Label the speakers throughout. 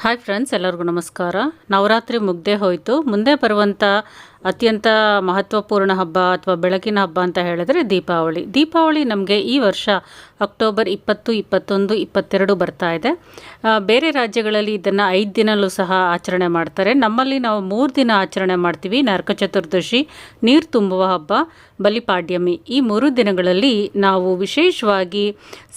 Speaker 1: Hi friends ಎಲ್ಲರಿಗೂ ನಮಸ್ಕಾರ. ನವರಾತ್ರಿ ಮುಗ್ದೆ ಹೋಯಿತು. ಮುಂದೆ ಬರುವಂಥ ಅತ್ಯಂತ ಮಹತ್ವಪೂರ್ಣ ಹಬ್ಬ ಅಥವಾ ಬೆಳಕಿನ ಹಬ್ಬ ಅಂತ ಹೇಳಿದ್ರೆ ದೀಪಾವಳಿ. ದೀಪಾವಳಿ ನಮಗೆ ಈ ವರ್ಷ ಅಕ್ಟೋಬರ್ ಇಪ್ಪತ್ತು, ಇಪ್ಪತ್ತೊಂದು, ಇಪ್ಪತ್ತೆರಡು ಬರ್ತಾ ಇದೆ. ಬೇರೆ ರಾಜ್ಯಗಳಲ್ಲಿ ಇದನ್ನು ಐದು ದಿನಲ್ಲೂ ಸಹ ಆಚರಣೆ ಮಾಡ್ತಾರೆ. ನಮ್ಮಲ್ಲಿ ನಾವು ಮೂರು ದಿನ ಆಚರಣೆ ಮಾಡ್ತೀವಿ. ನರಕ ಚತುರ್ದಶಿ, ನೀರು ತುಂಬುವ ಹಬ್ಬ ಬಲಿಪಾಡ್ಯಮಿ ಈ ಮೂರು ದಿನಗಳಲ್ಲಿ ನಾವು ವಿಶೇಷವಾಗಿ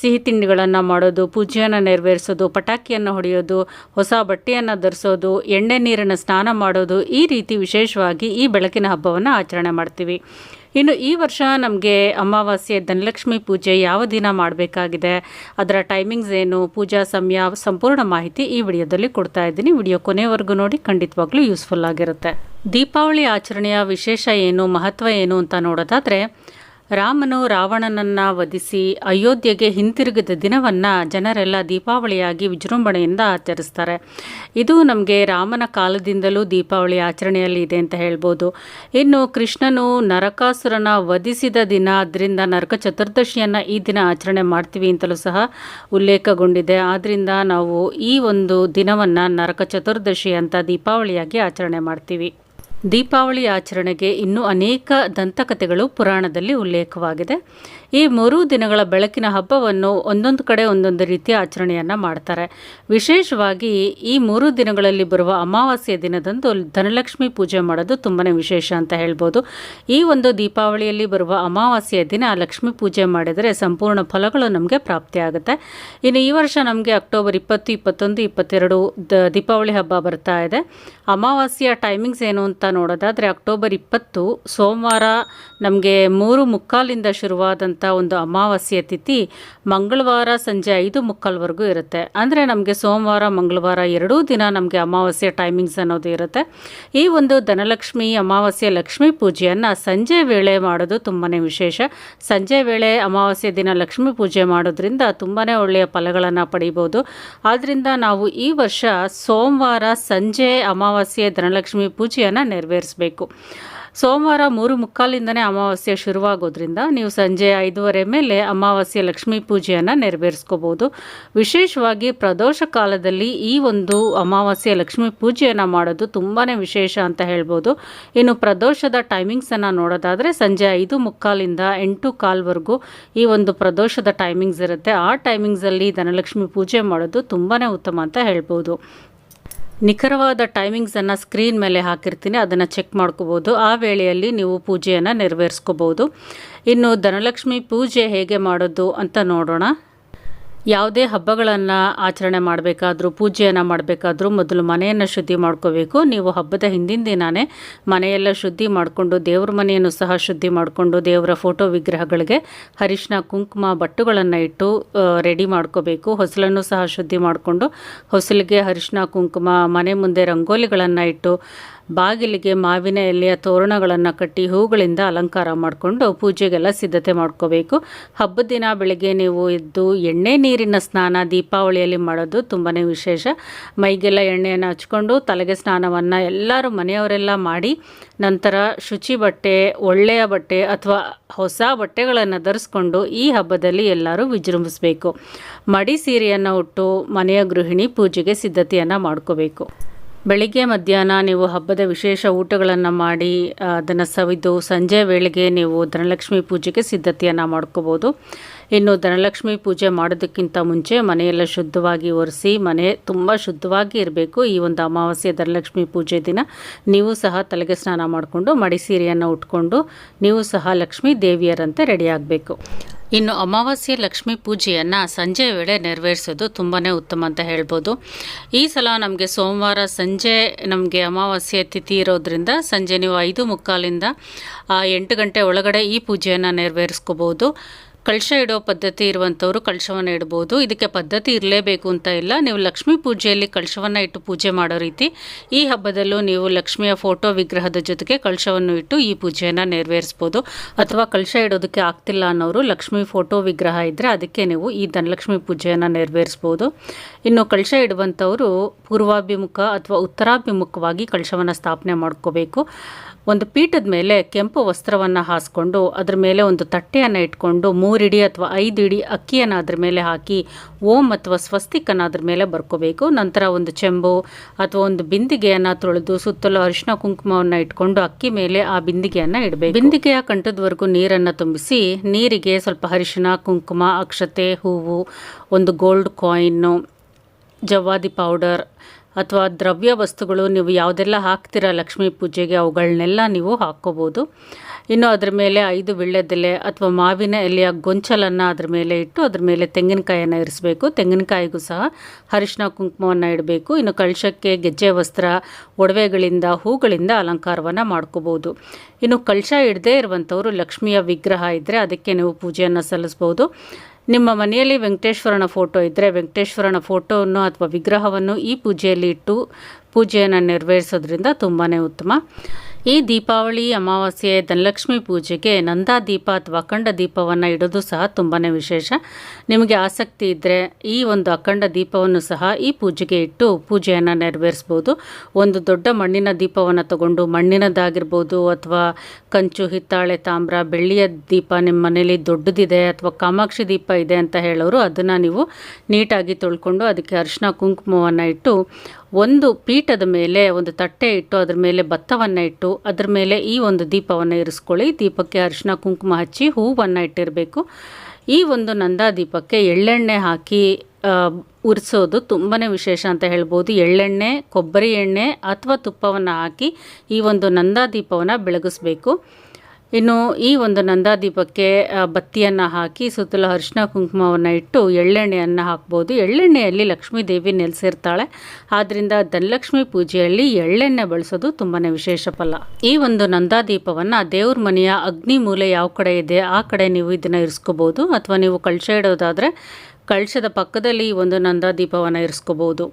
Speaker 1: ಸಿಹಿ ತಿಂಡಿಗಳನ್ನು ಮಾಡೋದು, ಪೂಜೆಯನ್ನು ನೆರವೇರಿಸೋದು, ಪಟಾಕಿಯನ್ನು ಹೊಡೆಯೋದು, ಹೊಸ ಬಟ್ಟೆಯನ್ನು ಧರಿಸೋದು, ಎಣ್ಣೆ ನೀರನ್ನು ಸ್ನಾನ ಮಾಡೋದು ಈ ರೀತಿ ವಿಶೇಷವಾಗಿ ಈ ಬೆಳಕಿನ ಹಬ್ಬವನ್ನು ಆಚರಣೆ ಮಾಡ್ತೀವಿ. ಇನ್ನು ಈ ವರ್ಷ ನಮಗೆ ಅಮಾವಾಸ್ಯೆ ಧನಲಕ್ಷ್ಮಿ ಪೂಜೆ ಯಾವ ದಿನ ಮಾಡಬೇಕಾಗಿದೆ, ಅದರ ಟೈಮಿಂಗ್ಸ್ ಏನು, ಪೂಜಾ ಸಮಯ ಸಂಪೂರ್ಣ ಮಾಹಿತಿ ಈ ವಿಡಿಯೋದಲ್ಲಿ ಕೊಡ್ತಾ ಇದ್ದೀನಿ. ವಿಡಿಯೋ ಕೊನೆವರೆಗೂ ನೋಡಿ, ಖಂಡಿತವಾಗ್ಲೂ ಯೂಸ್ಫುಲ್ ಆಗಿರುತ್ತೆ. ದೀಪಾವಳಿ ಆಚರಣೆಯ ವಿಶೇಷ ಏನು, ಮಹತ್ವ ಏನು ಅಂತ ನೋಡೋದಾದರೆ ರಾಮನು ರಾವಣನನ್ನು ವಧಿಸಿ ಅಯೋಧ್ಯೆಗೆ ಹಿಂತಿರುಗಿದ ದಿನವನ್ನು ಜನರೆಲ್ಲ ದೀಪಾವಳಿಯಾಗಿ ವಿಜೃಂಭಣೆಯಿಂದ ಆಚರಿಸ್ತಾರೆ. ಇದು ನಮಗೆ ರಾಮನ ಕಾಲದಿಂದಲೂ ದೀಪಾವಳಿ ಆಚರಣೆಯಲ್ಲಿ ಇದೆ ಅಂತ ಹೇಳ್ಬೋದು. ಇನ್ನು ಕೃಷ್ಣನು ನರಕಾಸುರನ ವಧಿಸಿದ ದಿನ, ಅದರಿಂದ ನರಕ ಚತುರ್ದಶಿಯನ್ನು ಈ ದಿನ ಆಚರಣೆ ಮಾಡ್ತೀವಿ ಅಂತಲೂ ಸಹ ಉಲ್ಲೇಖಗೊಂಡಿದೆ. ಆದ್ದರಿಂದ ನಾವು ಈ ಒಂದು ದಿನವನ್ನು ನರಕ ಚತುರ್ದಶಿ ಅಂತ ದೀಪಾವಳಿಯಾಗಿ ಆಚರಣೆ ಮಾಡ್ತೀವಿ. ದೀಪಾವಳಿ ಆಚರಣೆಗೆ ಇನ್ನೂ ಅನೇಕ ದಂತಕಥೆಗಳು ಪುರಾಣದಲ್ಲಿ ಉಲ್ಲೇಖವಾಗಿದೆ. ಈ ಮೂರು ದಿನಗಳ ಬೆಳಕಿನ ಹಬ್ಬವನ್ನು ಒಂದೊಂದು ಕಡೆ ಒಂದೊಂದು ರೀತಿಯ ಆಚರಣೆಯನ್ನು ಮಾಡ್ತಾರೆ. ವಿಶೇಷವಾಗಿ ಈ ಮೂರು ದಿನಗಳಲ್ಲಿ ಬರುವ ಅಮಾವಾಸ್ಯೆ ದಿನದಂದು ಧನಲಕ್ಷ್ಮಿ ಪೂಜೆ ಮಾಡೋದು ತುಂಬಾ ವಿಶೇಷ ಅಂತ ಹೇಳ್ಬೋದು. ಈ ಒಂದು ದೀಪಾವಳಿಯಲ್ಲಿ ಬರುವ ಅಮಾವಾಸ್ಯೆಯ ದಿನ ಲಕ್ಷ್ಮಿ ಪೂಜೆ ಮಾಡಿದರೆ ಸಂಪೂರ್ಣ ಫಲಗಳು ನಮಗೆ ಪ್ರಾಪ್ತಿಯಾಗುತ್ತೆ. ಇನ್ನು ಈ ವರ್ಷ ನಮಗೆ ಅಕ್ಟೋಬರ್ ಇಪ್ಪತ್ತು, ಇಪ್ಪತ್ತೊಂದು, ಇಪ್ಪತ್ತೆರಡು ದ ದೀಪಾವಳಿ ಹಬ್ಬ ಬರ್ತಾ ಇದೆ. ಅಮಾವಾಸ್ಯೆಯ ಟೈಮಿಂಗ್ಸ್ ಏನು ಅಂತ ನೋಡೋದಾದರೆ ಅಕ್ಟೋಬರ್ ಇಪ್ಪತ್ತು, ಸೋಮವಾರ ನಮಗೆ ಮೂರು ಮುಕ್ಕಾಲಿಂದ ಶುರುವಾದಂಥ ಒಂದು ಅಮಾವಾಸ್ಯ ತಿಥಿ ಮಂಗಳವಾರ ಸಂಜೆ ಐದು ಮುಕ್ಕಾಲ್ವರೆಗೂ ಇರುತ್ತೆ. ಅಂದರೆ ನಮಗೆ ಸೋಮವಾರ, ಮಂಗಳವಾರ ಎರಡೂ ದಿನ ನಮಗೆ ಅಮಾವಾಸ್ಯೆ ಟೈಮಿಂಗ್ಸ್ ಅನ್ನೋದು ಇರುತ್ತೆ. ಈ ಒಂದು ಧನಲಕ್ಷ್ಮಿ, ಅಮಾವಾಸ್ಯೆ ಲಕ್ಷ್ಮೀ ಪೂಜೆಯನ್ನು ಸಂಜೆ ವೇಳೆ ಮಾಡೋದು ತುಂಬಾ ವಿಶೇಷ. ಸಂಜೆ ವೇಳೆ ಅಮಾವಾಸ್ಯೆ ದಿನ ಲಕ್ಷ್ಮೀ ಪೂಜೆ ಮಾಡೋದ್ರಿಂದ ತುಂಬಾ ಒಳ್ಳೆಯ ಫಲಗಳನ್ನು ಪಡಿಬೋದು. ಆದ್ದರಿಂದ ನಾವು ಈ ವರ್ಷ ಸೋಮವಾರ ಸಂಜೆ ಅಮಾವಾಸ್ಯೆ ಧನಲಕ್ಷ್ಮಿ ಪೂಜೆಯನ್ನು ನೆರವೇರಿಸಬೇಕು. ಸೋಮವಾರ ಮೂರು ಮುಕ್ಕಾಲಿಂದನೇ ಅಮಾವಾಸ್ಯೆ ಶುರುವಾಗೋದ್ರಿಂದ ನೀವು ಸಂಜೆ ಐದೂವರೆ ಮೇಲೆ ಅಮಾವಾಸ್ಯೆ ಲಕ್ಷ್ಮೀ ಪೂಜೆಯನ್ನು ನೆರವೇರಿಸ್ಕೋಬೋದು ವಿಶೇಷವಾಗಿ ಪ್ರದೋಷ ಕಾಲದಲ್ಲಿ ಈ ಒಂದು ಅಮಾವಾಸ್ಯೆ ಲಕ್ಷ್ಮೀ ಪೂಜೆಯನ್ನು ಮಾಡೋದು ತುಂಬಾ ವಿಶೇಷ ಅಂತ ಹೇಳ್ಬೋದು. ಇನ್ನು ಪ್ರದೋಷದ ಟೈಮಿಂಗ್ಸನ್ನು ನೋಡೋದಾದರೆ ಸಂಜೆ ಐದು ಮುಕ್ಕಾಲಿಂದ ಎಂಟು ಕಾಲ್ವರೆಗೂ ಈ ಒಂದು ಪ್ರದೋಷದ ಟೈಮಿಂಗ್ಸ್ ಇರುತ್ತೆ. ಆ ಟೈಮಿಂಗ್ಸಲ್ಲಿ ಧನಲಕ್ಷ್ಮಿ ಪೂಜೆ ಮಾಡೋದು ತುಂಬಾ ಉತ್ತಮ ಅಂತ ಹೇಳ್ಬೋದು. ನಿಖರವಾದ ಟೈಮಿಂಗ್ಸನ್ನು ಸ್ಕ್ರೀನ್ ಮೇಲೆ ಹಾಕಿರ್ತೀನಿ, ಅದನ್ನು ಚೆಕ್ ಮಾಡ್ಕೋಬೋದು. ಆ ವೇಳೆಯಲ್ಲಿ ನೀವು ಪೂಜೆಯನ್ನು ನೆರವೇರಿಸ್ಕೋಬೋದು. ಇನ್ನು ಧನಲಕ್ಷ್ಮಿ ಪೂಜೆ ಹೇಗೆ ಮಾಡೋದು ಅಂತ ನೋಡೋಣ. ಯಾವುದೇ ಹಬ್ಬಗಳನ್ನು ಆಚರಣೆ ಮಾಡಬೇಕಾದ್ರೂ, ಪೂಜೆಯನ್ನು ಮಾಡಬೇಕಾದ್ರೂ ಮೊದಲು ಮನೆಯನ್ನು ಶುದ್ಧಿ ಮಾಡ್ಕೋಬೇಕು. ನೀವು ಹಬ್ಬದ ಹಿಂದಿನ ದಿನಾನೇ ಮನೆಯೆಲ್ಲ ಶುದ್ಧಿ ಮಾಡಿಕೊಂಡು, ದೇವ್ರ ಮನೆಯನ್ನು ಸಹ ಶುದ್ಧಿ ಮಾಡಿಕೊಂಡು, ದೇವರ ಫೋಟೋ ವಿಗ್ರಹಗಳಿಗೆ ಅರಿಶಿನ ಕುಂಕುಮ ಬಟ್ಟುಗಳನ್ನು ಇಟ್ಟು ರೆಡಿ ಮಾಡ್ಕೋಬೇಕು. ಹೊಸಲನ್ನು ಸಹ ಶುದ್ಧಿ ಮಾಡಿಕೊಂಡು, ಹೊಸಲಿಗೆ ಅರಿಶಿನ ಕುಂಕುಮ, ಮನೆ ಮುಂದೆ ರಂಗೋಲಿಗಳನ್ನು ಇಟ್ಟು ಬಾಗಿಲಿಗೆ ಮಾವಿನ ಎಲೆಯ ತೋರಣಗಳನ್ನು ಕಟ್ಟಿ ಹೂಗಳಿಂದ ಅಲಂಕಾರ ಮಾಡಿಕೊಂಡು ಪೂಜೆಗೆಲ್ಲ ಸಿದ್ಧತೆ ಮಾಡ್ಕೋಬೇಕು. ಹಬ್ಬದ ದಿನ ಬೆಳಗ್ಗೆ ನೀವು ಎದ್ದು ಎಣ್ಣೆ ನೀರಿನ ಸ್ನಾನ, ದೀಪಾವಳಿಯಲ್ಲಿ ಮಾಡೋದು ತುಂಬಾ ವಿಶೇಷ. ಮೈಗೆಲ್ಲ ಎಣ್ಣೆಯನ್ನು ಹಚ್ಕೊಂಡು ತಲೆಗೆ ಸ್ನಾನವನ್ನು ಎಲ್ಲರೂ ಮನೆಯವರೆಲ್ಲ ಮಾಡಿ, ನಂತರ ಶುಚಿ ಬಟ್ಟೆ, ಒಳ್ಳೆಯ ಬಟ್ಟೆ ಅಥವಾ ಹೊಸ ಬಟ್ಟೆಗಳನ್ನು ಧರಿಸ್ಕೊಂಡು ಈ ಹಬ್ಬದಲ್ಲಿ ಎಲ್ಲರೂ ವಿಜೃಂಭಿಸಬೇಕು. ಮಡಿ ಸೀರೆಯನ್ನು ಉಟ್ಟು ಮನೆಯ ಗೃಹಿಣಿ ಪೂಜೆಗೆ ಸಿದ್ಧತೆಯನ್ನು ಮಾಡ್ಕೋಬೇಕು. ಬೆಳಿಗ್ಗೆ ಮಧ್ಯಾಹ್ನ ನೀವು ಹಬ್ಬದ ವಿಶೇಷ ಊಟಗಳನ್ನು ಮಾಡಿ ಅದನ್ನು ಸವಿದು ಸಂಜೆ ವೇಳೆಗೆ ನೀವು ಧನಲಕ್ಷ್ಮಿ ಪೂಜೆಗೆ ಸಿದ್ಧತೆಯನ್ನು ಮಾಡ್ಕೋಬೋದು. ಇನ್ನು ಧನಲಕ್ಷ್ಮಿ ಪೂಜೆ ಮಾಡೋದಕ್ಕಿಂತ ಮುಂಚೆ ಮನೆಯೆಲ್ಲ ಶುದ್ಧವಾಗಿ ಒರೆಸಿ, ಮನೆ ತುಂಬ ಶುದ್ಧವಾಗಿ ಇರಬೇಕು. ಈ ಒಂದು ಅಮಾವಾಸ್ಯೆ ಧನಲಕ್ಷ್ಮಿ ಪೂಜೆ ದಿನ ನೀವು ಸಹ ತಲೆಗೆ ಸ್ನಾನ ಮಾಡಿಕೊಂಡು, ಮಡಿ ಸೀರೆಯನ್ನು ಉಟ್ಕೊಂಡು, ನೀವು ಸಹ ಲಕ್ಷ್ಮೀ ದೇವಿಯರಂತೆ ರೆಡಿ ಆಗಬೇಕು. ಇನ್ನು ಅಮಾವಾಸ್ಯೆ ಲಕ್ಷ್ಮೀ ಪೂಜೆಯನ್ನು ಸಂಜೆ ವೇಳೆ ನೆರವೇರಿಸೋದು ತುಂಬಾ ಉತ್ತಮ ಅಂತ ಹೇಳ್ಬೋದು. ಈ ಸಲ ನಮಗೆ ಸೋಮವಾರ ಸಂಜೆ ನಮಗೆ ಅಮಾವಾಸ್ಯೆ ತಿಥಿ ಇರೋದ್ರಿಂದ ಸಂಜೆ ನೀವು ಐದು ಮುಕ್ಕಾಲಿಂದ ಎಂಟು ಗಂಟೆ ಒಳಗಡೆ ಈ ಪೂಜೆಯನ್ನು ನೆರವೇರಿಸ್ಕೋಬೋದು. ಕಳಶ ಇಡೋ ಪದ್ಧತಿ ಇರುವಂಥವ್ರು ಕಳಶವನ್ನು ಇಡ್ಬೋದು. ಇದಕ್ಕೆ ಪದ್ಧತಿ ಇರಲೇಬೇಕು ಅಂತ ಇಲ್ಲ. ನೀವು ಲಕ್ಷ್ಮೀ ಪೂಜೆಯಲ್ಲಿ ಕಳಶವನ್ನು ಇಟ್ಟು ಪೂಜೆ ಮಾಡೋ ರೀತಿ ಈ ಹಬ್ಬದಲ್ಲೂ ನೀವು ಲಕ್ಷ್ಮಿಯ ಫೋಟೋ ವಿಗ್ರಹದ ಜೊತೆಗೆ ಕಳಶವನ್ನು ಇಟ್ಟು ಈ ಪೂಜೆಯನ್ನು ನೆರವೇರಿಸ್ಬೋದು. ಅಥವಾ ಕಳಶ ಇಡೋದಕ್ಕೆ ಆಗ್ತಿಲ್ಲ ಅನ್ನೋರು ಲಕ್ಷ್ಮಿ ಫೋಟೋ ವಿಗ್ರಹ ಇದ್ದರೆ ಅದಕ್ಕೆ ನೀವು ಈ ಧನಲಕ್ಷ್ಮಿ ಪೂಜೆಯನ್ನು ನೆರವೇರಿಸ್ಬೋದು. ಇನ್ನು ಕಳಶ ಇಡುವಂಥವರು ಪೂರ್ವಾಭಿಮುಖ ಅಥವಾ ಉತ್ತರಾಭಿಮುಖವಾಗಿ ಕಳಶವನ್ನು ಸ್ಥಾಪನೆ ಮಾಡ್ಕೋಬೇಕು. ಒಂದು ಪೀಠದ ಮೇಲೆ ಕೆಂಪು ವಸ್ತ್ರವನ್ನು ಹಾಸ್ಕೊಂಡು, ಅದ್ರ ಮೇಲೆ ಒಂದು ತಟ್ಟೆಯನ್ನು ಇಟ್ಕೊಂಡು ಮೂರಿಡಿ ಅಥವಾ ಐದು ಇಡಿ ಅಕ್ಕಿಯನ್ನು ಅದ್ರ ಮೇಲೆ ಹಾಕಿ ಓಂ ಅಥವಾ ಸ್ವಸ್ತಿಕನ್ನು ಅದ್ರ ಮೇಲೆ ಬರ್ಕೋಬೇಕು. ನಂತರ ಒಂದು ಚೆಂಬು ಅಥವಾ ಒಂದು ಬಿಂದಿಗೆಯನ್ನು ತೊಳೆದು ಸುತ್ತಲೂ ಅರಿಶಿನ ಕುಂಕುಮವನ್ನು ಇಟ್ಕೊಂಡು ಅಕ್ಕಿ ಮೇಲೆ ಆ ಬಿಂದಿಗೆಯನ್ನು ಇಡಬೇಕು. ಬಿಂದಿಗೆಯ ಕಂಠದವರೆಗೂ ನೀರನ್ನು ತುಂಬಿಸಿ ನೀರಿಗೆ ಸ್ವಲ್ಪ ಅರಿಶಿನ ಕುಂಕುಮ, ಅಕ್ಷತೆ, ಹೂವು, ಒಂದು ಗೋಲ್ಡ್ ಕಾಯಿನ್ನು, ಜವಾದಿ ಪೌಡರ್ ಅಥವಾ ದ್ರವ್ಯ ವಸ್ತುಗಳು ನೀವು ಯಾವುದೆಲ್ಲ ಹಾಕ್ತೀರಾ ಲಕ್ಷ್ಮೀ ಪೂಜೆಗೆ ಅವುಗಳನ್ನೆಲ್ಲ ನೀವು ಹಾಕ್ಕೋಬೋದು ಇನ್ನು ಅದ್ರ ಮೇಲೆ ಐದು ವಿಳ್ಳೆದೆಲೆ ಅಥವಾ ಮಾವಿನ ಎಲೆಯ ಗೊಂಚಲನ್ನು ಅದ್ರ ಮೇಲೆ ಇಟ್ಟು ಅದ್ರ ಮೇಲೆ ತೆಂಗಿನಕಾಯನ್ನು ಇರಿಸಬೇಕು. ತೆಂಗಿನಕಾಯಿಗೂ ಸಹ ಅರಿಶಿನ ಕುಂಕುಮವನ್ನು ಇಡಬೇಕು. ಇನ್ನು ಕಳಶಕ್ಕೆ ಗೆಜ್ಜೆ ವಸ್ತ್ರ, ಒಡವೆಗಳಿಂದ, ಹೂಗಳಿಂದ ಅಲಂಕಾರವನ್ನು ಮಾಡ್ಕೋಬೋದು. ಇನ್ನು ಕಳಶ ಇಡದೇ ಇರುವಂಥವರು ಲಕ್ಷ್ಮಿಯ ವಿಗ್ರಹ ಇದ್ದರೆ ಅದಕ್ಕೆ ನೀವು ಪೂಜೆಯನ್ನು ಸಲ್ಲಿಸ್ಬೋದು. ನಿಮ್ಮ ಮನೆಯಲ್ಲಿ ವೆಂಕಟೇಶ್ವರನ ಫೋಟೋ ಇದ್ದರೆ ವೆಂಕಟೇಶ್ವರನ ಫೋಟೋವನ್ನು ಅಥವಾ ವಿಗ್ರಹವನ್ನು ಈ ಪೂಜೆಯಲ್ಲಿ ಇಟ್ಟು ಪೂಜೆಯನ್ನು ನೆರವೇರಿಸೋದ್ರಿಂದ ತುಂಬಾ ಉತ್ತಮ. ಈ ದೀಪಾವಳಿ ಅಮಾವಾಸ್ಯೆ ಧನಲಕ್ಷ್ಮಿ ಪೂಜೆಗೆ ನಂದಾ ದೀಪ ಅಥವಾ ಅಖಂಡ ದೀಪವನ್ನು ಇಡೋದು ಸಹ ತುಂಬಾ ವಿಶೇಷ. ನಿಮಗೆ ಆಸಕ್ತಿ ಇದ್ದರೆ ಈ ಒಂದು ಅಖಂಡ ದೀಪವನ್ನು ಸಹ ಈ ಪೂಜೆಗೆ ಇಟ್ಟು ಪೂಜೆಯನ್ನು ನೆರವೇರಿಸ್ಬೋದು. ಒಂದು ದೊಡ್ಡ ಮಣ್ಣಿನ ದೀಪವನ್ನು ತಗೊಂಡು ಮಣ್ಣಿನದ್ದಾಗಿರ್ಬೋದು ಅಥವಾ ಕಂಚು, ಹಿತ್ತಾಳೆ, ತಾಮ್ರ, ಬೆಳ್ಳಿಯ ದೀಪ ನಿಮ್ಮ ಮನೇಲಿ ದೊಡ್ಡದಿದೆ ಅಥವಾ ಕಾಮಾಕ್ಷಿ ದೀಪ ಇದೆ ಅಂತ ಹೇಳೋರು, ಅದನ್ನು ನೀವು ನೀಟಾಗಿ ತೊಳ್ಕೊಂಡು ಅದಕ್ಕೆ ಅರಿಶಿನ ಕುಂಕುಮವನ್ನು ಇಟ್ಟು ಒಂದು ಪೀಠದ ಮೇಲೆ ಒಂದು ತಟ್ಟೆ ಇಟ್ಟು ಅದ್ರ ಮೇಲೆ ಭತ್ತವನ್ನು ಇಟ್ಟು ಅದ್ರ ಮೇಲೆ ಈ ಒಂದು ದೀಪವನ್ನು ಇರಿಸ್ಕೊಳ್ಳಿ. ದೀಪಕ್ಕೆ ಅರಿಶಿನ ಕುಂಕುಮ ಹಚ್ಚಿ ಹೂವನ್ನು ಇಟ್ಟಿರಬೇಕು. ಈ ಒಂದು ನಂದಾ ದೀಪಕ್ಕೆ ಎಳ್ಳೆಣ್ಣೆ ಹಾಕಿ ಉರಿಸೋದು ತುಂಬಾ ವಿಶೇಷ ಅಂತ ಹೇಳ್ಬೋದು. ಎಳ್ಳೆಣ್ಣೆ, ಕೊಬ್ಬರಿ ಎಣ್ಣೆ ಅಥವಾ ತುಪ್ಪವನ್ನು ಹಾಕಿ ಈ ಒಂದು ನಂದಾ ದೀಪವನ್ನು ಬೆಳಗಿಸ್ಬೇಕು. ಇನ್ನು ಈ ಒಂದು ನಂದಾದೀಪಕ್ಕೆ ಬತ್ತಿಯನ್ನು ಹಾಕಿ ಸುತ್ತಲೂ ಅರಿಶಿನ ಕುಂಕುಮವನ್ನು ಇಟ್ಟು ಎಳ್ಳೆಣ್ಣೆಯನ್ನು ಹಾಕ್ಬೋದು. ಎಳ್ಳೆಣ್ಣೆಯಲ್ಲಿ ಲಕ್ಷ್ಮೀ ದೇವಿ ನೆಲೆಸಿರ್ತಾಳೆ. ಆದ್ದರಿಂದ ಧನಲಕ್ಷ್ಮಿ ಪೂಜೆಯಲ್ಲಿ ಎಳ್ಳೆಣ್ಣೆ ಬಳಸೋದು ತುಂಬಾ ವಿಶೇಷ ಫಲ. ಈ ಒಂದು ನಂದಾದೀಪವನ್ನು ದೇವ್ರ ಮನೆಯ ಅಗ್ನಿ ಮೂಲೆ ಯಾವ ಕಡೆ ಇದೆ, ಆ ಕಡೆ ನೀವು ಇದನ್ನು ಇರಿಸ್ಕೋಬೋದು. ಅಥವಾ ನೀವು ಕಳಶ ಇಡೋದಾದರೆ ಕಳಶದ ಪಕ್ಕದಲ್ಲಿ ಈ ಒಂದು ನಂದಾದೀಪವನ್ನು ಇರಿಸ್ಕೋಬೋದು.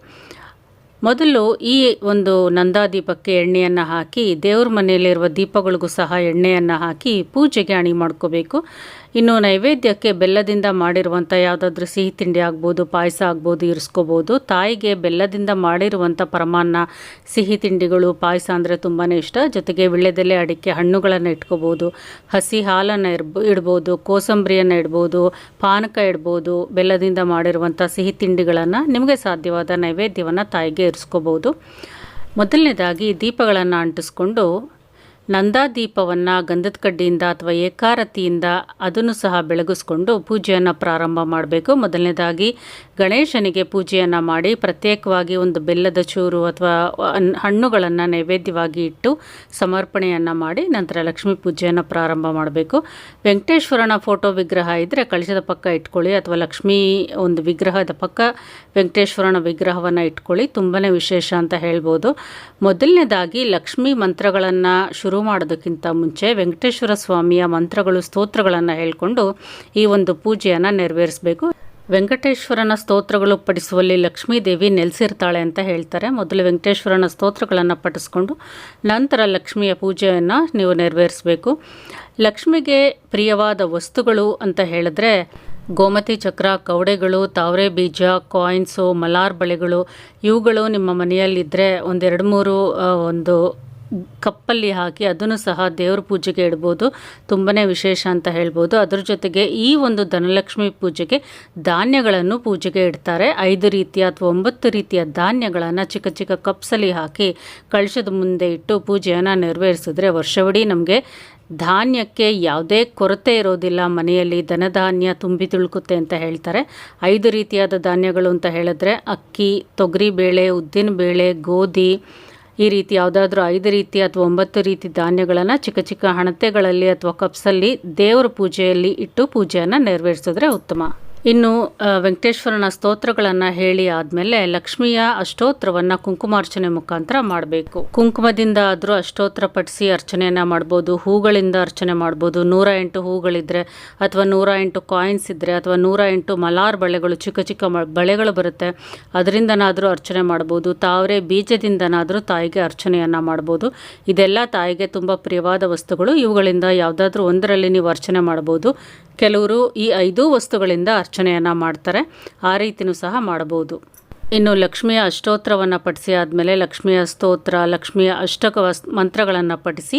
Speaker 1: ಮೊದಲು ಈ ಒಂದು ನಂದಾದೀಪಕ್ಕೆ ಎಣ್ಣೆಯನ್ನು ಹಾಕಿ ದೇವ್ರ ಮನೆಯಲ್ಲಿರುವ ದೀಪಗಳಿಗೂ ಸಹ ಎಣ್ಣೆಯನ್ನು ಹಾಕಿ ಪೂಜೆಗೆ ಅಣಿ ಮಾಡ್ಕೋಬೇಕು. ಇನ್ನು ನೈವೇದ್ಯಕ್ಕೆ ಬೆಲ್ಲದಿಂದ ಮಾಡಿರುವಂಥ ಯಾವುದಾದ್ರೂ ಸಿಹಿ ತಿಂಡಿ ಆಗ್ಬೋದು, ಪಾಯಸ ಆಗ್ಬೋದು, ಇರಿಸ್ಕೋಬೋದು. ತಾಯಿಗೆ ಬೆಲ್ಲದಿಂದ ಮಾಡಿರುವಂಥ ಪರಮಾನ್ನ ಸಿಹಿ ತಿಂಡಿಗಳು, ಪಾಯಸ ಅಂದರೆ ತುಂಬಾ ಇಷ್ಟ. ಜೊತೆಗೆ ವಿಳ್ಳೆದೆಲೆ ಅಡಿಕೆ, ಹಣ್ಣುಗಳನ್ನು ಇಟ್ಕೋಬೋದು. ಹಸಿ ಹಾಲನ್ನು ಇರ್ಬ, ಇಡ್ಬೋದು, ಕೋಸಂಬರಿಯನ್ನು ಇಡ್ಬೋದು, ಪಾನಕ ಇಡ್ಬೋದು, ಬೆಲ್ಲದಿಂದ ಮಾಡಿರುವಂಥ ಸಿಹಿ ತಿಂಡಿಗಳನ್ನು ನಿಮಗೆ ಸಾಧ್ಯವಾದ ನೈವೇದ್ಯವನ್ನು ತಾಯಿಗೆ ಇರಿಸ್ಕೋಬೋದು. ಮೊದಲನೇದಾಗಿ ದೀಪಗಳನ್ನು ಅಂಟಿಸ್ಕೊಂಡು ನಂದಾ ದೀಪವನ್ನು ಗಂಧದ ಕಡ್ಡಿಯಿಂದ ಅಥವಾ ಏಕಾರತಿಯಿಂದ ಅದನ್ನು ಸಹ ಬೆಳಗಿಸ್ಕೊಂಡು ಪೂಜೆಯನ್ನು ಪ್ರಾರಂಭ ಮಾಡಬೇಕು. ಮೊದಲನೇದಾಗಿ ಗಣೇಶನಿಗೆ ಪೂಜೆಯನ್ನು ಮಾಡಿ ಪ್ರತ್ಯೇಕವಾಗಿ ಒಂದು ಬೆಲ್ಲದ ಚೂರು ಅಥವಾ ಹಣ್ಣುಗಳನ್ನು ನೈವೇದ್ಯವಾಗಿ ಇಟ್ಟು ಸಮರ್ಪಣೆಯನ್ನು ಮಾಡಿ ನಂತರ ಲಕ್ಷ್ಮೀ ಪೂಜೆಯನ್ನು ಪ್ರಾರಂಭ ಮಾಡಬೇಕು. ವೆಂಕಟೇಶ್ವರನ ಫೋಟೋ ವಿಗ್ರಹ ಇದ್ದರೆ ಕಳಶದ ಪಕ್ಕ ಇಟ್ಕೊಳ್ಳಿ ಅಥವಾ ಲಕ್ಷ್ಮೀ ಒಂದು ವಿಗ್ರಹದ ಪಕ್ಕ ವೆಂಕಟೇಶ್ವರನ ವಿಗ್ರಹವನ್ನು ಇಟ್ಕೊಳ್ಳಿ. ತುಂಬಾ ವಿಶೇಷ ಅಂತ ಹೇಳ್ಬೋದು. ಮೊದಲನೇದಾಗಿ ಲಕ್ಷ್ಮೀ ಮಂತ್ರಗಳನ್ನು ಶುರು ಮಾಡೋದಕ್ಕಿಂತ ಮುಂಚೆ ವೆಂಕಟೇಶ್ವರ ಸ್ವಾಮಿಯ ಮಂತ್ರಗಳು, ಸ್ತೋತ್ರಗಳನ್ನು ಹೇಳಿಕೊಂಡು ಈ ಒಂದು ಪೂಜೆಯನ್ನು ನೆರವೇರಿಸಬೇಕು. ವೆಂಕಟೇಶ್ವರನ ಸ್ತೋತ್ರಗಳು ಪಠಿಸುವಲ್ಲಿ ಲಕ್ಷ್ಮೀದೇವಿ ನೆಲೆಸಿರ್ತಾಳೆ ಅಂತ ಹೇಳ್ತಾರೆ. ಮೊದಲು ವೆಂಕಟೇಶ್ವರನ ಸ್ತೋತ್ರಗಳನ್ನು ಪಠಿಸ್ಕೊಂಡು ನಂತರ ಲಕ್ಷ್ಮಿಯ ಪೂಜೆಯನ್ನು ನೀವು ನೆರವೇರಿಸಬೇಕು. ಲಕ್ಷ್ಮಿಗೆ ಪ್ರಿಯವಾದ ವಸ್ತುಗಳು ಅಂತ ಹೇಳಿದ್ರೆ ಗೋಮತಿ ಚಕ್ರ, ಕವಡೆಗಳು, ತಾವರೆ ಬೀಜ, ಕಾಯಿನ್ಸು, ಮಲಾರ್ ಬಳೆಗಳು, ಇವುಗಳು ನಿಮ್ಮ ಮನೆಯಲ್ಲಿದ್ದರೆ ಒಂದೆರಡು ಮೂರು ಒಂದು ಕಪ್ಪಲ್ಲಿ ಹಾಕಿ ಅದನ್ನು ಸಹ ದೇವ್ರ ಪೂಜೆಗೆ ಇಡ್ಬೋದು. ತುಂಬನೇ ವಿಶೇಷ ಅಂತ ಹೇಳ್ಬೋದು. ಅದ್ರ ಜೊತೆಗೆ ಈ ಒಂದು ಧನಲಕ್ಷ್ಮಿ ಪೂಜೆಗೆ ಧಾನ್ಯಗಳನ್ನು ಪೂಜೆಗೆ ಇಡ್ತಾರೆ. ಐದು ರೀತಿಯ ಅಥವಾ ಒಂಬತ್ತು ರೀತಿಯ ಧಾನ್ಯಗಳನ್ನು ಚಿಕ್ಕ ಚಿಕ್ಕ ಕಪ್ಸಲ್ಲಿ ಹಾಕಿ ಕಳಶದ ಮುಂದೆ ಇಟ್ಟು ಪೂಜೆಯನ್ನು ನೆರವೇರಿಸಿದ್ರೆ ವರ್ಷವಿಡೀ ನಮಗೆ ಧಾನ್ಯಕ್ಕೆ ಯಾವುದೇ ಕೊರತೆ ಇರೋದಿಲ್ಲ. ಮನೆಯಲ್ಲಿ ಧನಧಾನ್ಯ ತುಂಬಿ ತುಳುಕುತ್ತೆ ಅಂತ ಹೇಳ್ತಾರೆ. ಐದು ರೀತಿಯಾದ ಧಾನ್ಯಗಳು ಅಂತ ಹೇಳಿದ್ರೆ ಅಕ್ಕಿ ತೊಗರಿಬೇಳೆ ಉದ್ದಿನಬೇಳೆ ಗೋಧಿ ಈ ರೀತಿ ಯಾವುದಾದ್ರೂ ಐದು ರೀತಿ ಅಥವಾ ಒಂಬತ್ತು ರೀತಿ ಧಾನ್ಯಗಳನ್ನು ಚಿಕ್ಕ ಚಿಕ್ಕ ಹಣತೆಗಳಲ್ಲಿ ಅಥವಾ ಕಪ್ಸಲ್ಲಿ ದೇವರ ಪೂಜೆಯಲ್ಲಿ ಇಟ್ಟು ಪೂಜೆಯನ್ನು ನೆರವೇರಿಸಿದ್ರೆ ಉತ್ತಮ. ಇನ್ನು ವೆಂಕಟೇಶ್ವರನ ಸ್ತೋತ್ರಗಳನ್ನು ಹೇಳಿ ಆದಮೇಲೆ ಲಕ್ಷ್ಮಿಯ ಅಷ್ಟೋತ್ರವನ್ನು ಕುಂಕುಮಾರ್ಚನೆ ಮುಖಾಂತರ ಮಾಡಬೇಕು. ಕುಂಕುಮದಿಂದ ಆದರೂ ಅಷ್ಟೋತ್ರ ಪಡಿಸಿ ಅರ್ಚನೆಯನ್ನು ಮಾಡ್ಬೋದು, ಹೂಗಳಿಂದ ಅರ್ಚನೆ ಮಾಡ್ಬೋದು. ನೂರ ಎಂಟು ಹೂಗಳಿದ್ರೆ ಅಥವಾ ನೂರ ಎಂಟು ಕಾಯಿನ್ಸ್ ಇದ್ದರೆ ಅಥವಾ ನೂರ ಎಂಟು ಮಲಾರ್ ಬಳೆಗಳು, ಚಿಕ್ಕ ಚಿಕ್ಕ ಬಳೆಗಳು ಬರುತ್ತೆ, ಅದರಿಂದನಾದರೂ ಅರ್ಚನೆ ಮಾಡ್ಬೋದು. ತಾವರೆ ಬೀಜದಿಂದನಾದರೂ ತಾಯಿಗೆ ಅರ್ಚನೆಯನ್ನು ಮಾಡ್ಬೋದು. ಇದೆಲ್ಲ ತಾಯಿಗೆ ತುಂಬ ಪ್ರಿಯವಾದ ವಸ್ತುಗಳು. ಇವುಗಳಿಂದ ಯಾವುದಾದ್ರೂ ಒಂದರಲ್ಲಿ ನೀವು ಅರ್ಚನೆ ಮಾಡ್ಬೋದು. ಕೆಲವರು ಈ ಐದು ವಸ್ತುಗಳಿಂದ ಅರ್ಚನೆಯನ್ನು ಮಾಡ್ತಾರೆ. ಆ ರೀತಿಯೂ ಸಹ ಮಾಡಬಹುದು. ಇನ್ನು ಲಕ್ಷ್ಮಿಯ ಅಷ್ಟೋತ್ತರವನ್ನು ಪಠಿಸಿ ಆದಮೇಲೆ ಲಕ್ಷ್ಮಿಯ ಸ್ತೋತ್ರ, ಲಕ್ಷ್ಮಿಯ ಅಷ್ಟಕ ವಸ್, ಮಂತ್ರಗಳನ್ನು ಪಠಿಸಿ,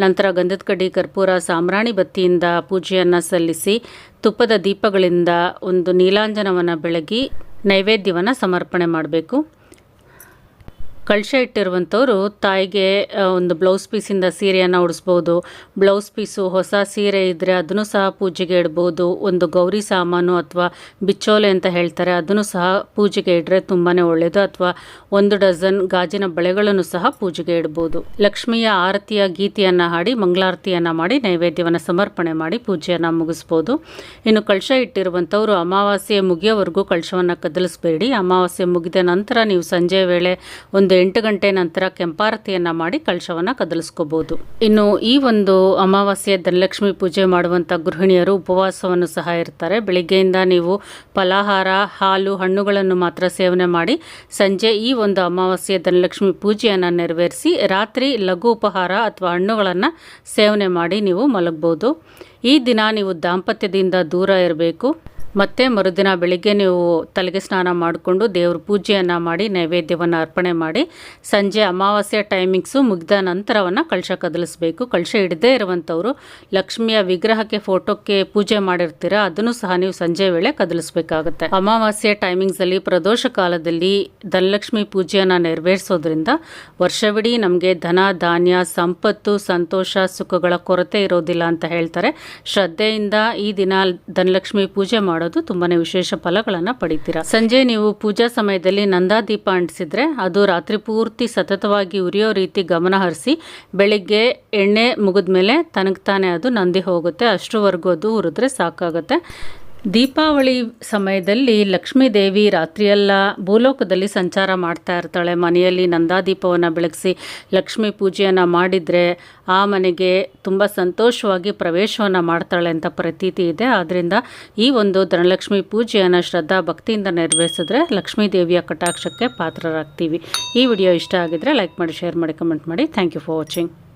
Speaker 1: ನಂತರ ಗಂಧದ ಕಡ್ಡಿ, ಕರ್ಪೂರ ಸಾಮ್ರಾಣಿ ಬತ್ತಿಯಿಂದ ಪೂಜೆಯನ್ನು ಸಲ್ಲಿಸಿ, ತುಪ್ಪದ ದೀಪಗಳಿಂದ ಒಂದು ನೀಲಾಂಜನವನ್ನು ಬೆಳಗಿ ನೈವೇದ್ಯವನ್ನು ಸಮರ್ಪಣೆ ಮಾಡಬೇಕು. ಕಳಶ ಇಟ್ಟಿರುವಂಥವ್ರು ತಾಯಿಗೆ ಒಂದು ಬ್ಲೌಸ್ ಪೀಸಿಂದ ಸೀರೆಯನ್ನು ಉಡಿಸ್ಬೋದು. ಬ್ಲೌಸ್ ಪೀಸು ಹೊಸ ಸೀರೆ ಇದ್ದರೆ ಅದನ್ನು ಸಹ ಪೂಜೆಗೆ ಇಡ್ಬೋದು. ಒಂದು ಗೌರಿ ಸಾಮಾನು ಅಥವಾ ಬಿಚ್ಚೋಲೆ ಅಂತ ಹೇಳ್ತಾರೆ, ಅದನ್ನು ಸಹ ಪೂಜೆಗೆ ಇಡ್ರೆ ತುಂಬಾ ಒಳ್ಳೆಯದು ಅಥವಾ ಒಂದು ಡಜನ್ ಗಾಜಿನ ಬಳೆಗಳನ್ನು ಸಹ ಪೂಜೆಗೆ ಇಡ್ಬೋದು. ಲಕ್ಷ್ಮಿಯ ಆರತಿಯ ಗೀತೆಯನ್ನು ಹಾಡಿ, ಮಂಗಳಾರತಿಯನ್ನು ಮಾಡಿ, ನೈವೇದ್ಯವನ್ನು ಸಮರ್ಪಣೆ ಮಾಡಿ ಪೂಜೆಯನ್ನು ಮುಗಿಸ್ಬೋದು. ಇನ್ನು ಕಳಶ ಇಟ್ಟಿರುವಂಥವ್ರು ಅಮಾವಾಸ್ಯೆ ಮುಗಿಯೋವರೆಗೂ ಕಳಶವನ್ನು ಕದಲಿಸಬೇಡಿ. ಅಮಾವಾಸ್ಯೆ ಮುಗಿದ ನಂತರ ನೀವು ಸಂಜೆ ವೇಳೆ ಒಂದು ಎಂಟು ಗಂಟೆ ನಂತರ ಕೆಂಪಾರತಿಯನ್ನು ಮಾಡಿ ಕಳಶವನ್ನು ಕದಲಿಸ್ಕೋಬಹುದು ಇನ್ನು ಈ ಒಂದು ಅಮಾವಾಸ್ಯೆ ಧನಲಕ್ಷ್ಮಿ ಪೂಜೆ ಮಾಡುವಂಥ ಗೃಹಿಣಿಯರು ಉಪವಾಸವನ್ನು ಸಹ ಇರ್ತಾರೆ. ಬೆಳಿಗ್ಗೆಯಿಂದ ನೀವು ಫಲಾಹಾರ, ಹಾಲು, ಹಣ್ಣುಗಳನ್ನು ಮಾತ್ರ ಸೇವನೆ ಮಾಡಿ ಸಂಜೆ ಈ ಒಂದು ಅಮಾವಾಸ್ಯೆ ಧನಲಕ್ಷ್ಮಿ ಪೂಜೆಯನ್ನು ನೆರವೇರಿಸಿ ರಾತ್ರಿ ಲಘು ಉಪಹಾರ ಅಥವಾ ಹಣ್ಣುಗಳನ್ನು ಸೇವನೆ ಮಾಡಿ ನೀವು ಮಲಗ್ಬೋದು. ಈ ದಿನ ನೀವು ದಾಂಪತ್ಯದಿಂದ ದೂರ ಇರಬೇಕು. ಮತ್ತೆ ಮರುದಿನ ಬೆಳಿಗ್ಗೆ ನೀವು ತಲೆಗೆ ಸ್ನಾನ ಮಾಡಿಕೊಂಡು ದೇವ್ರ ಪೂಜೆಯನ್ನು ಮಾಡಿ, ನೈವೇದ್ಯವನ್ನು ಅರ್ಪಣೆ ಮಾಡಿ, ಸಂಜೆ ಅಮಾವಾಸ್ಯೆ ಟೈಮಿಂಗ್ಸು ಮುಗಿದ ನಂತರವನ್ನು ಕಳಶ ಕದಲಿಸಬೇಕು. ಕಳಶ ಹಿಡದೇ ಇರುವಂಥವರು ಲಕ್ಷ್ಮಿಯ ವಿಗ್ರಹಕ್ಕೆ ಫೋಟೋಕ್ಕೆ ಪೂಜೆ ಮಾಡಿರ್ತೀರ, ಅದನ್ನು ಸಹ ನೀವು ಸಂಜೆ ವೇಳೆ ಕದಲಿಸಬೇಕಾಗುತ್ತೆ. ಅಮಾವಾಸ್ಯೆ ಟೈಮಿಂಗ್ಸಲ್ಲಿ ಪ್ರದೋಷ ಕಾಲದಲ್ಲಿ ಧನಲಕ್ಷ್ಮಿ ಪೂಜೆಯನ್ನು ನೆರವೇರಿಸೋದ್ರಿಂದ ವರ್ಷವಿಡೀ ನಮಗೆ ಧನ, ಧಾನ್ಯ, ಸಂಪತ್ತು, ಸಂತೋಷ, ಸುಖಗಳ ಕೊರತೆ ಇರೋದಿಲ್ಲ ಅಂತ ಹೇಳ್ತಾರೆ. ಶ್ರದ್ಧೆಯಿಂದ ಈ ದಿನ ಧನಲಕ್ಷ್ಮಿ ಪೂಜೆ ಮಾಡೋದು ತುಂಬಾನೇ ವಿಶೇಷ ಫಲಗಳನ್ನು ಪಡಿತೀರಾ. ಸಂಜೆ ನೀವು ಪೂಜಾ ಸಮಯದಲ್ಲಿ ನಂದಾ ದೀಪ ಅಂಟಿಸಿದ್ರೆ ಅದು ರಾತ್ರಿ ಪೂರ್ತಿ ಸತತವಾಗಿ ಉರಿಯೋ ರೀತಿ ಗಮನ ಹರಿಸಿ ಬೆಳಿಗ್ಗೆ ಎಣ್ಣೆ ಮುಗಿದ್ಮೇಲೆ ತನಗೆ ತಾನೇ ಅದು ನಂದಿ ಹೋಗುತ್ತೆ. ಅಷ್ಟರವರೆಗೂ ಅದು ಉರಿದ್ರೆ ಸಾಕಾಗುತ್ತೆ. ದೀಪಾವಳಿ ಸಮಯದಲ್ಲಿ ಲಕ್ಷ್ಮೀ ದೇವಿ ರಾತ್ರಿಯೆಲ್ಲ ಭೂಲೋಕದಲ್ಲಿ ಸಂಚಾರ ಮಾಡ್ತಾ ಇರ್ತಾಳೆ. ಮನೆಯಲ್ಲಿ ನಂದಾದೀಪವನ್ನು ಬೆಳಗಿಸಿ ಲಕ್ಷ್ಮೀ ಪೂಜೆಯನ್ನು ಮಾಡಿದರೆ ಆ ಮನೆಗೆ ತುಂಬ ಸಂತೋಷವಾಗಿ ಪ್ರವೇಶವನ್ನು ಮಾಡ್ತಾಳೆ ಅಂತ ಪ್ರತೀತಿ ಇದೆ. ಆದ್ದರಿಂದ ಈ ಒಂದು ಧನಲಕ್ಷ್ಮಿ ಪೂಜೆಯನ್ನು ಶ್ರದ್ಧಾ ಭಕ್ತಿಯಿಂದ ನೆರವೇರಿಸಿದ್ರೆ ಲಕ್ಷ್ಮೀ ದೇವಿಯ ಕಟಾಕ್ಷಕ್ಕೆ ಪಾತ್ರರಾಗ್ತೀವಿ. ಈ ವಿಡಿಯೋ ಇಷ್ಟ ಆಗಿದ್ದರೆ ಲೈಕ್ ಮಾಡಿ, ಶೇರ್ ಮಾಡಿ, ಕಮೆಂಟ್ ಮಾಡಿ. Thank you for watching